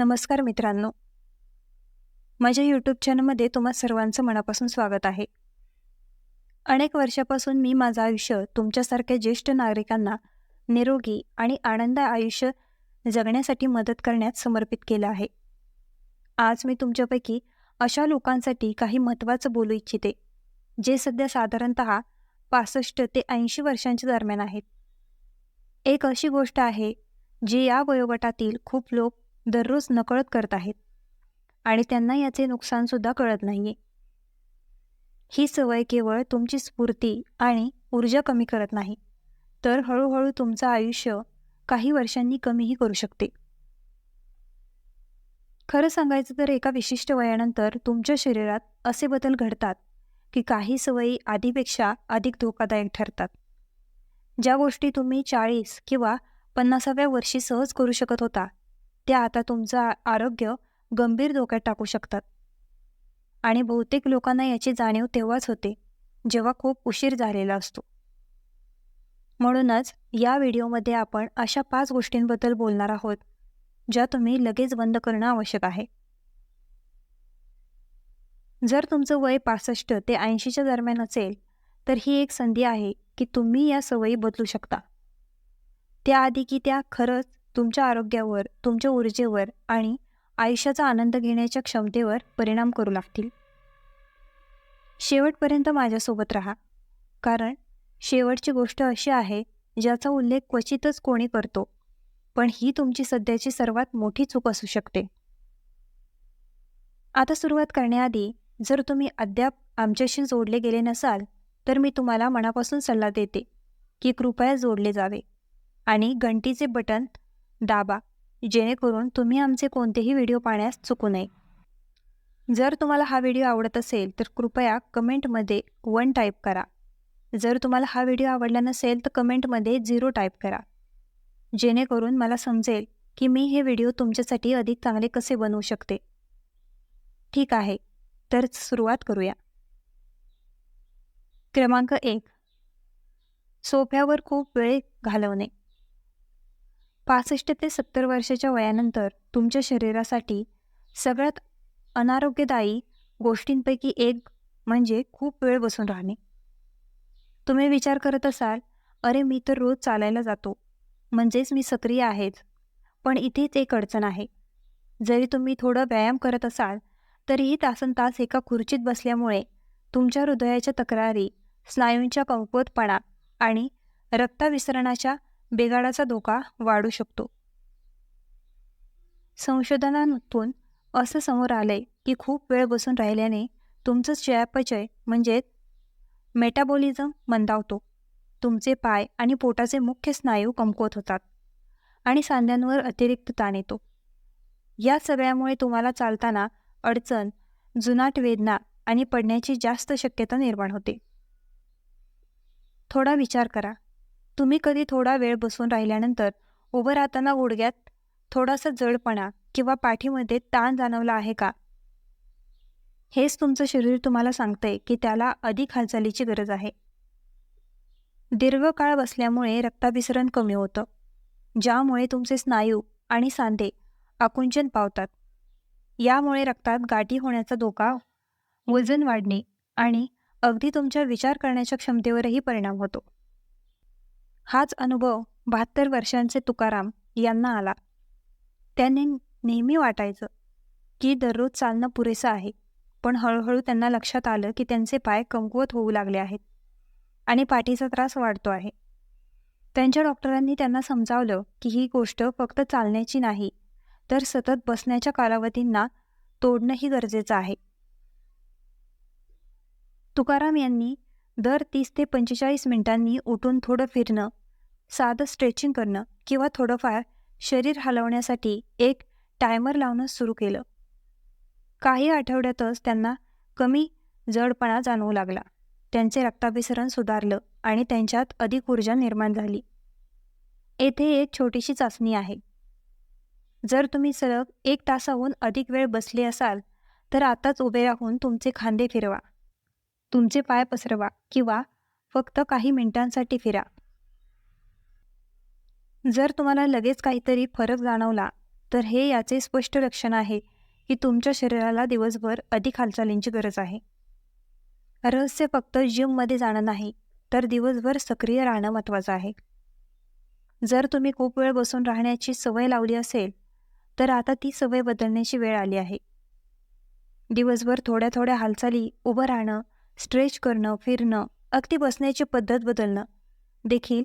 नमस्कार मित्रांनो. माझ्या यूट्यूब चॅनलमध्ये तुम्हा सर्वांचं मनापासून स्वागत आहे. अनेक वर्षापासून मी माझं आयुष्य तुमच्यासारख्या ज्येष्ठ नागरिकांना निरोगी आणि आनंद आयुष्य जगण्यासाठी मदत करण्यात समर्पित केलं आहे. आज मी तुमच्यापैकी अशा लोकांसाठी काही महत्त्वाचं बोलू इच्छिते जे सध्या साधारणत पासष्ट ते ऐंशी वर्षांच्या दरम्यान आहेत. एक अशी गोष्ट आहे जी या वयोगटातील खूप लोक दररोज नकळत करत आहेत. आणि त्यांना याचे नुकसानसुद्धा कळत नाही ही सवय केवळ तुमची स्फूर्ती आणि ऊर्जा कमी करत नाही तर हळूहळू तुमचं आयुष्य काही वर्षांनी कमीही करू शकते. खरं सांगायचं तर एका विशिष्ट वयानंतर तुमच्या शरीरात असे बदल घडतात की काही सवयी आधीपेक्षा अधिक धोकादायक ठरतात. ज्या गोष्टी तुम्ही चाळीस किंवा पन्नासाव्या वर्षी सहज करू शकत होता त्या आता तुमचं आरोग्य गंभीर धोक्यात टाकू शकतात. आणि बहुतेक लोकांना याची जाणीव तेव्हाच होते जेव्हा खूप उशीर झालेला असतो. म्हणूनच या व्हिडिओमध्ये आपण अशा पाच गोष्टींबद्दल बोलणार आहोत ज्या तुम्ही लगेच बंद करणं आवश्यक आहे. जर तुमचं वय पासष्ट ते ऐंशीच्या दरम्यान असेल तर ही एक संधी आहे की तुम्ही या सवयी बदलू शकता. त्याआधी की त्या खरंच तुमच्या आरोग्यावर तुमच्या ऊर्जेवर आणि आयुष्याचा आनंद घेण्याच्या क्षमतेवर परिणाम करू लागतील. शेवटपर्यंत माझ्यासोबत राहा. कारण शेवटची गोष्ट अशी आहे ज्याचा उल्लेख क्वचितच कोणी करतो पण ही तुमची सध्याची सर्वात मोठी चूक असू शकते. आता सुरुवात करण्याआधी जर तुम्ही अद्याप आमच्याशी जोडले गेले नसाल तर मी तुम्हाला मनापासून सल्ला देते की कृपया जोडले जावे आणि घंटीचे बटन दाबा जेणेकरून तुम्ही आमचे कोणतेही व्हिडिओ पाहण्यास चुकू नये. जर तुम्हाला हा व्हिडिओ आवडत असेल तर कृपया कमेंटमध्ये वन टाईप करा. जर तुम्हाला हा व्हिडिओ आवडला नसेल तर कमेंटमध्ये झिरो टाईप करा. जेणेकरून मला समजेल की मी हे व्हिडिओ तुमच्यासाठी अधिक चांगले कसे बनवू शकते. ठीक आहे तर सुरुवात करूया. क्रमांक एक. सोफ्यावर खूप वेळ घालवणे. पासष्ट ते सत्तर वर्षाच्या वयानंतर तुमच्या शरीरासाठी सगळ्यात अनारोग्यदायी गोष्टींपैकी एक म्हणजे खूप वेळ बसून राहणे. तुम्ही विचार करत असाल अरे मी तर रोज चालायला जातो. म्हणजेच मी सक्रिय आहेच. पण इथेच एक अडचण आहे. जरी तुम्ही थोडं व्यायाम करत असाल तरीही तासन तास एका खुर्चीत बसल्यामुळे तुमच्या हृदयाच्या तक्रारी स्नायूंच्या कमकुवतपणा आणि रक्ताविसरणाच्या बिघाडाचा धोका वाढू शकतो. संशोधनातून असं समोर आलंय की खूप वेळ बसून राहिल्याने तुमचं चयापचय म्हणजे मेटाबॉलिझम मंदावतो. तुमचे पाय आणि पोटाचे मुख्य स्नायू कमकुवत होतात आणि सांध्यांवर अतिरिक्त ताण येतो. या सगळ्यामुळे तुम्हाला चालताना अडचण जुनाट वेदना आणि पडण्याची जास्त शक्यता निर्माण होते. थोडा विचार करा. तुम्ही कधी थोडा वेळ बसून राहिल्यानंतर उभं राहताना गुडघ्यात थोडासा जडपणा किंवा पाठीमध्ये ताण जाणवला आहे का? हेच तुमचं शरीर तुम्हाला सांगतंय की त्याला अधिक हालचालीची गरज आहे. दीर्घकाळ बसल्यामुळे रक्ताभिसरण कमी होतं ज्यामुळे तुमचे स्नायू आणि सांधे आकुंचन पावतात. यामुळे रक्तात गाठी होण्याचा धोका वजन वाढणे आणि अगदी तुमच्या विचार करण्याच्या क्षमतेवरही परिणाम होतो. हाच अनुभव बहात्तर वर्षांचे तुकाराम यांना आला. त्यांनी नेहमी वाटायचं की दररोज चालणं पुरेसं आहे पण हळूहळू त्यांना लक्षात आलं की त्यांचे पाय कमकुवत होऊ लागले आहेत आणि पाठीचा त्रास वाढतो आहे. त्यांच्या डॉक्टरांनी त्यांना समजावलं की ही गोष्ट फक्त चालण्याची नाही तर सतत बसण्याच्या कालावधींना तोडणंही गरजेचं आहे. तुकाराम यांनी दर तीस ते पंचेचाळीस मिनिटांनी उठून थोडं फिरणं साधं स्ट्रेचिंग करणं किंवा थोडंफार शरीर हलवण्यासाठी एक टायमर लावणं सुरू केलं. काही आठवड्यातच त्यांना कमी जडपणा जाणवू लागला. त्यांचे रक्ताभिसरण सुधारलं आणि त्यांच्यात अधिक ऊर्जा निर्माण झाली. येथे एक छोटीशी चाचणी आहे. जर तुम्ही सलग एक तासाहून अधिक वेळ बसले असाल तर आताच उभे राहून तुमचे खांदे फिरवा. तुमचे पाय पसरवा किंवा फक्त काही मिनिटांसाठी फिरा. जर तुम्हाला लगेच काहीतरी फरक जाणवला तर हे याचे स्पष्ट लक्षण आहे की तुमच्या शरीराला दिवसभर अधिक हालचालींची गरज आहे. रहस्य फक्त जिममध्ये जाणं नाही तर दिवसभर सक्रिय राहणं महत्त्वाचं आहे. जर तुम्ही खूप वेळ बसून राहण्याची सवय लावली असेल तर आता ती सवय बदलण्याची वेळ आली आहे. दिवसभर थोड्या थोड्या हालचाली उभं राहणं स्ट्रेच करणं फिरणं अगदी बसण्याची पद्धत बदलणं देखील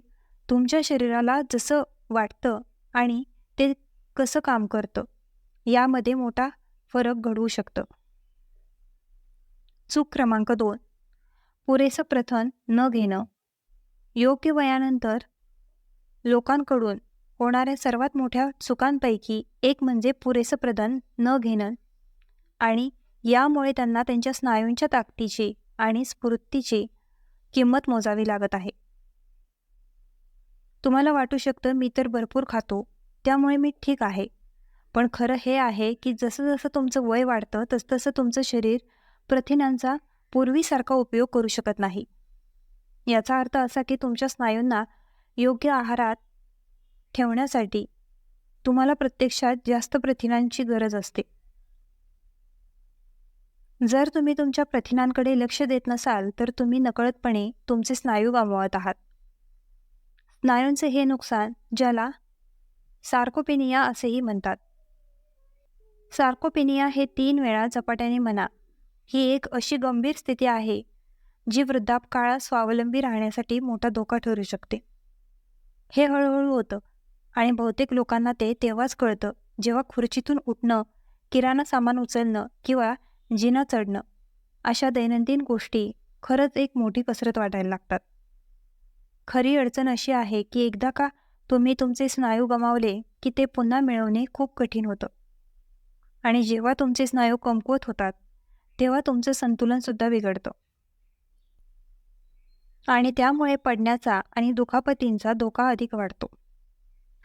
तुमच्या शरीराला जसं वाटतं आणि ते कसं काम करतं यामध्ये मोठा फरक घडवू शकतं. चूक क्रमांक दोन. पुरेसं प्रथन न घेणं. योग्य वयानंतर लोकांकडून होणाऱ्या सर्वात मोठ्या चुकांपैकी एक म्हणजे पुरेसं प्रदान न घेणं आणि यामुळे त्यांना त्यांच्या स्नायूंच्या ताकदीची आणि स्फूर्तीची किंमत मोजावी लागत आहे. तुम्हाला वाटू शकतं मी तर भरपूर खातो त्यामुळे मी ठीक आहे. पण खरं हे आहे की जसं जसं तुमचं वय वाढतं तसतसं तुमचं शरीर प्रथिनांचा पूर्वीसारखा उपयोग करू शकत नाही. याचा अर्थ असा की तुमच्या स्नायूंना योग्य आहारात ठेवण्यासाठी तुम्हाला प्रत्यक्षात जास्त प्रथिनांची गरज असते. जर तुम्ही तुमच्या प्रथिनांकडे लक्ष देत नसाल तर तुम्ही नकळतपणे तुमचे स्नायू गमावत आहात. स्नायूंचे हे नुकसान ज्याला सार्कोपेनिया असेही म्हणतात. सार्कोपेनिया हे तीन वेळा झपाट्याने म्हणा. ही एक अशी गंभीर स्थिती आहे जी वृद्धापकाळात स्वावलंबी राहण्यासाठी मोठा धोका ठरू शकते. हे हळूहळू होतं आणि बहुतेक लोकांना ते तेव्हाच कळतं जेव्हा खुर्चीतून उठणं किराणा सामान उचलणं किंवा जिना चढणं अशा दैनंदिन गोष्टी खरंच एक मोठी कसरत वाटायला लागतात. खरी अडचण अशी आहे की एकदा का तुम्ही तुमचे स्नायू गमावले की ते पुन्हा मिळवणे खूप कठीण होतं. आणि जेव्हा तुमचे स्नायू कमकुवत होतात तेव्हा तुमचं संतुलनसुद्धा बिघडतं. आणि त्यामुळे पडण्याचा आणि दुखापतींचा धोका अधिक वाढतो.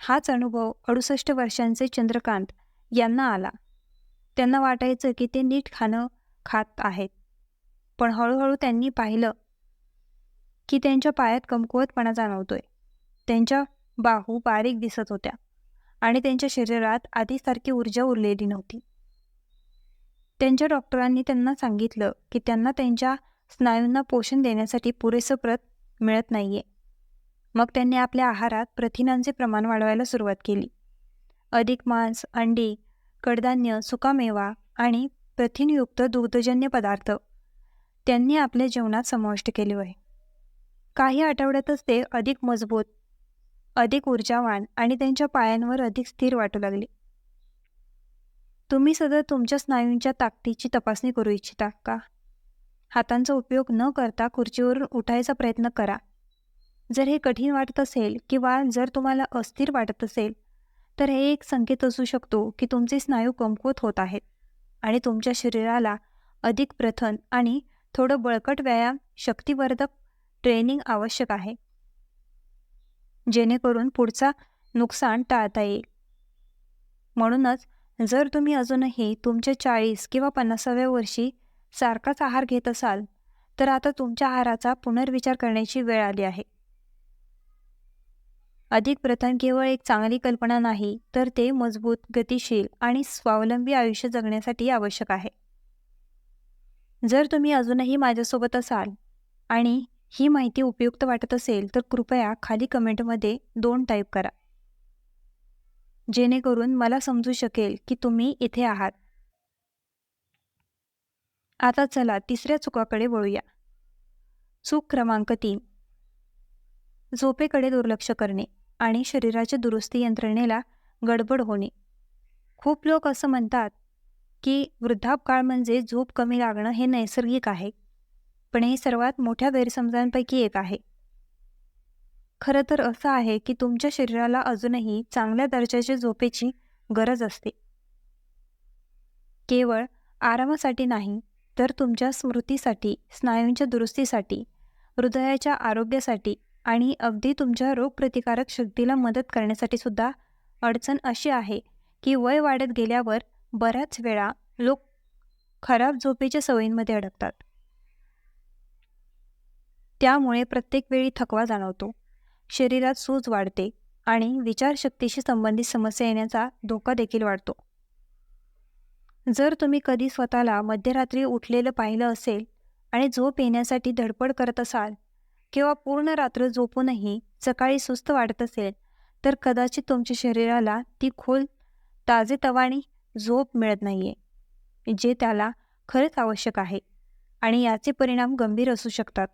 हाच अनुभव अडुसष्ट वर्षांचे चंद्रकांत यांना आला. त्यांना वाटायचं की ते नीट खाणं खात आहेत. पण हळूहळू त्यांनी पाहिलं की त्यांच्या पायात कमकुवतपणा जाणवतोय. त्यांच्या बाहू बारीक दिसत होत्या आणि त्यांच्या शरीरात आधीसारखी ऊर्जा उरलेली नव्हती. त्यांच्या डॉक्टरांनी त्यांना सांगितलं की त्यांना त्यांच्या स्नायूंना पोषण देण्यासाठी पुरेसं प्रत मिळत नाहीये. मग त्यांनी आपल्या आहारात प्रथिनांचे प्रमाण वाढवायला सुरुवात केली. अधिक मांस अंडी कडधान्य सुकामेवा आणि प्रथिनयुक्त दुग्धजन्य पदार्थ. त्यांनी आपल्या जेवणात समाविष्ट केले आहे काही आठवड्यातच ते अधिक मजबूत अधिक ऊर्जावान आणि त्यांच्या पायांवर अधिक स्थिर वाटू लागले. तुम्ही सदर तुमच्या स्नायूंच्या ताकदीची तपासणी करू इच्छिता का? हातांचा उपयोग न करता खुर्चीवरून उठायचा प्रयत्न करा. जर हे कठीण वाटत असेल किंवा जर तुम्हाला अस्थिर वाटत असेल तर हे एक संकेत असू शकतो की तुमचे स्नायू कमकुवत होत आहेत आणि तुमच्या शरीराला अधिक प्रथन आणि थोडं बळकट व्यायाम शक्तिवर्धक ट्रेनिंग आवश्यक आहे. जेणेकरून पुढचा नुकसान टाळता येईल. म्हणूनच जर तुम्ही अजूनही तुमच्या चाळीस किंवा पन्नासाव्या वर्षी सारखाच आहार घेत असाल तर आता तुमच्या आहाराचा पुनर्विचार करण्याची वेळ आली आहे. अधिक प्रथम केवळ एक चांगली कल्पना नाही तर ते मजबूत गतिशील आणि स्वावलंबी आयुष्य जगण्यासाठी आवश्यक आहे. जर तुम्ही अजूनही माझ्यासोबत असाल आणि ही माहिती उपयुक्त वाटत असेल तर कृपया खाली कमेंटमध्ये दोन टाईप करा. जेणेकरून मला समजू शकेल की तुम्ही इथे आहात. आता चला तिसऱ्या चुकाकडे वळूया. चूक क्रमांक तीन. झोपेकडे दुर्लक्ष करणे आणि शरीराच्या दुरुस्ती यंत्रणेला गडबड होणे. खूप लोक असं म्हणतात की वृद्धापकाळ म्हणजे झोप कमी लागणं हे नैसर्गिक आहे. पण हे सर्वात मोठ्या गैरसमजांपैकी एक आहे. खरं तर असं आहे की तुमच्या शरीराला अजूनही चांगल्या दर्जाच्या झोपेची गरज असते. केवळ आरामासाठी नाही तर तुमच्या स्मृतीसाठी स्नायूंच्या दुरुस्तीसाठी हृदयाच्या आरोग्यासाठी आणि अगदी तुमच्या रोगप्रतिकारक शक्तीला मदत करण्यासाठी सुद्धा अडचण अशी आहे की वय वाढत गेल्यावर बऱ्याच वेळा लोक खराब झोपेच्या सवयींमध्ये अडकतात. त्यामुळे प्रत्येक वेळी थकवा जाणवतो. शरीरात सूज वाढते आणि विचारशक्तीशी संबंधित समस्या येण्याचा धोका देखील वाढतो. जर तुम्ही कधी स्वतःला मध्यरात्री उठलेलं पाहिलं असेल आणि झोप येण्यासाठी धडपड करत असाल किंवा पूर्ण रात्र झोपूनही सकाळी सुस्त वाटत असेल तर कदाचित तुमच्या शरीराला ती खोल ताजेतवाणी झोप मिळत नाहीये जे त्याला खरंच आवश्यक आहे आणि याचे परिणाम गंभीर असू शकतात.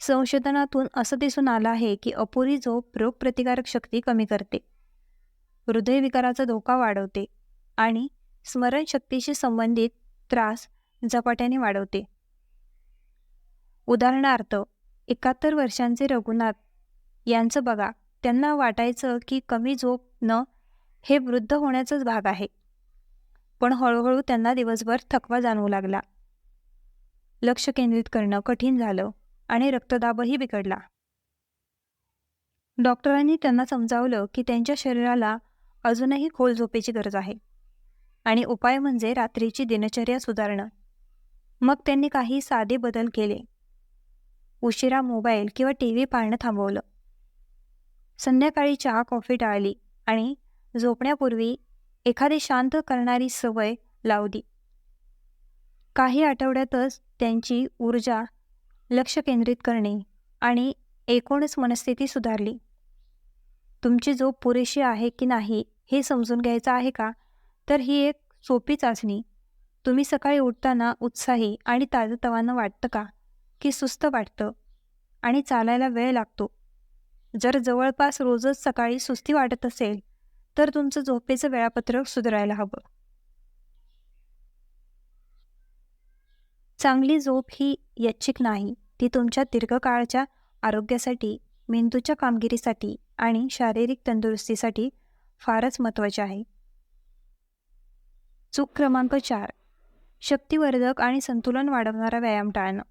संशोधनातून असं दिसून आलं आहे की अपुरी झोप रोगप्रतिकारक शक्ती कमी करते. हृदयविकाराचा धोका वाढवते आणि स्मरणशक्तीशी संबंधित त्रास झपाट्याने वाढवते. उदाहरणार्थ एकाहत्तर वर्षांचे रघुनाथ यांचं बघा त्यांना वाटायचं की कमी झोप न हे वृद्ध होण्याचाच भाग आहे. पण हळूहळू त्यांना दिवसभर थकवा जाणवू लागला. लक्ष केंद्रित करणं कठीण झालं. आणि रक्तदाबही बिघडला. डॉक्टरांनी त्यांना समजावलं की त्यांच्या शरीराला अजूनही खोल झोपेची गरज आहे आणि उपाय म्हणजे रात्रीची दिनचर्या सुधारणं. मग त्यांनी काही साधे बदल केले. उशिरा मोबाईल किंवा टी व्ही पाहणं थांबवलं. संध्याकाळी चहा कॉफी टाळली आणि झोपण्यापूर्वी एखादी शांत करणारी सवय लावली. काही आठवड्यातच त्यांची ऊर्जा लक्ष केंद्रित करणे आणि एकूणच मनस्थिती सुधारली. तुमची झोप पुरेशी आहे की नाही हे समजून घ्यायचं आहे का? तर ही एक सोपी चाचणी. तुम्ही सकाळी उठताना उत्साही आणि ताजतवानं वाटतं का? की सुस्त वाटतं? आणि चालायला वेळ लागतो. जर जवळपास रोजच सकाळी सुस्ती वाटत असेल तर तुमचं झोपेचं वेळापत्रक सुधारायला हवं. चांगली झोप ही याचिक नाही. ती तुमच्या दीर्घकाळच्या आरोग्यासाठी मेंदूच्या कामगिरीसाठी आणि शारीरिक तंदुरुस्तीसाठी फारच महत्त्वाची आहे. चूक क्रमांक चार. शक्तिवर्धक आणि संतुलन वाढवणारा व्यायाम टाळणं.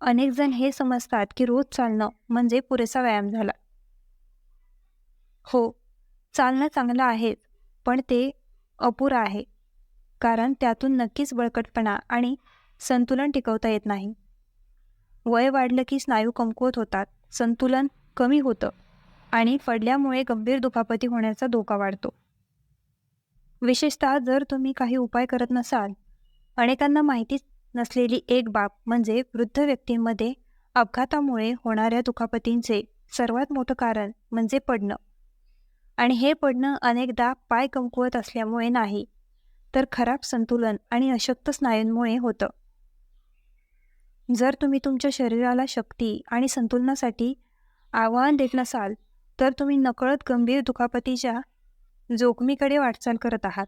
अनेकजण हे समजतात की रोज चालणं म्हणजे पुरेसा व्यायाम झाला. हो चालणं चांगलं आहे पण ते अपुरं आहे. कारण त्यातून नक्कीच बळकटपणा आणि संतुलन टिकवता येत नाही. वय वाढलं की स्नायू कमकुवत होतात. संतुलन कमी होतं आणि पडल्यामुळे गंभीर दुखापती होण्याचा धोका वाढतो. विशेषतः जर तुम्ही काही उपाय करत नसाल अनेकांना माहितीच नसलेली एक बाब म्हणजे वृद्ध व्यक्तींमध्ये अपघातामुळे होणाऱ्या दुखापतींचे सर्वात मोठं कारण म्हणजे पडणं. आणि हे पडणं अनेकदा पाय कमकुवत असल्यामुळे नाही तर खराब संतुलन आणि अशक्त स्नायूंमुळे होतं. जर तुम्ही तुमच्या शरीराला शक्ती आणि संतुलनासाठी आव्हान देत नसाल तर तुम्ही नकळत गंभीर दुखापतीच्या जोखमीकडे वाटचाल करत आहात.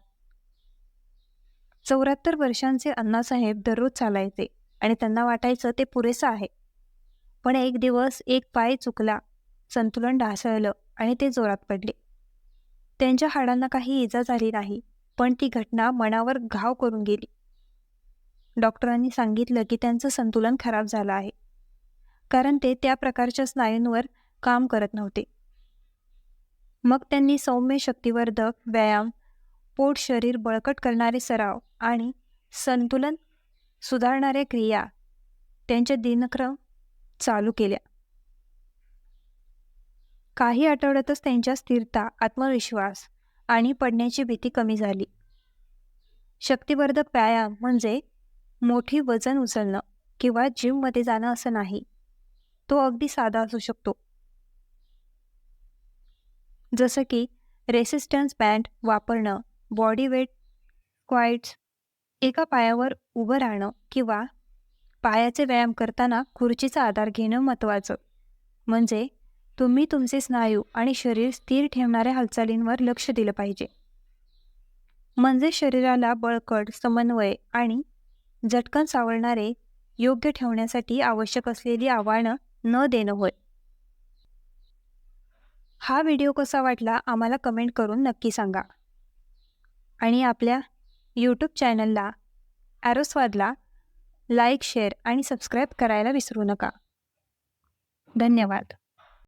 चौऱ्याहत्तर वर्षांचे अण्णासाहेब दररोज चालायचे आणि त्यांना वाटायचं ते पुरेसं आहे. पण एक दिवस एक पाय चुकला संतुलन ढासळलं आणि ते जोरात पडले. त्यांच्या हाडांना काही इजा झाली नाही पण ती घटना मनावर घाव करून गेली. डॉक्टरांनी सांगितलं की त्यांचं संतुलन खराब झालं आहे. कारण ते त्या प्रकारच्या स्नायूंवर काम करत नव्हते. मग त्यांनी सौम्य शक्तिवर्धक व्यायाम पोट शरीर बळकट करणारे सराव आणि संतुलन सुधारणाऱ्या क्रिया त्यांच्या दिनक्रम चालू केल्या. काही आठवड्यातच त्यांच्या स्थिरता आत्मविश्वास आणि पडण्याची भीती कमी झाली. शक्तिवर्धक व्यायाम म्हणजे मोठी वजन उचलणं किंवा जिममध्ये जाणं असं नाही. तो अगदी साधा असू शकतो. जसं की रेसिस्टन्स बँड वापरणं बॉडी वेट क्वाईट्स एका पायावर उभं राहणं किंवा पायाचे व्यायाम करताना खुर्चीचा आधार घेणं महत्त्वाचं. म्हणजे तुम्ही तुमचे स्नायू आणि शरीर स्थिर ठेवणाऱ्या हालचालींवर लक्ष दिलं पाहिजे. म्हणजे शरीराला बळकट समन्वय आणि झटकन सावरणारे योग्य ठेवण्यासाठी आवश्यक असलेली आव्हानं न देणं होय. हा व्हिडिओ कसा वाटला आम्हाला कमेंट करून नक्की सांगा. आणि आपल्या यूट्यूब चॅनलला ॲरोस्वादला लाईक शेअर आणि सबस्क्राईब करायला विसरू नका. धन्यवाद.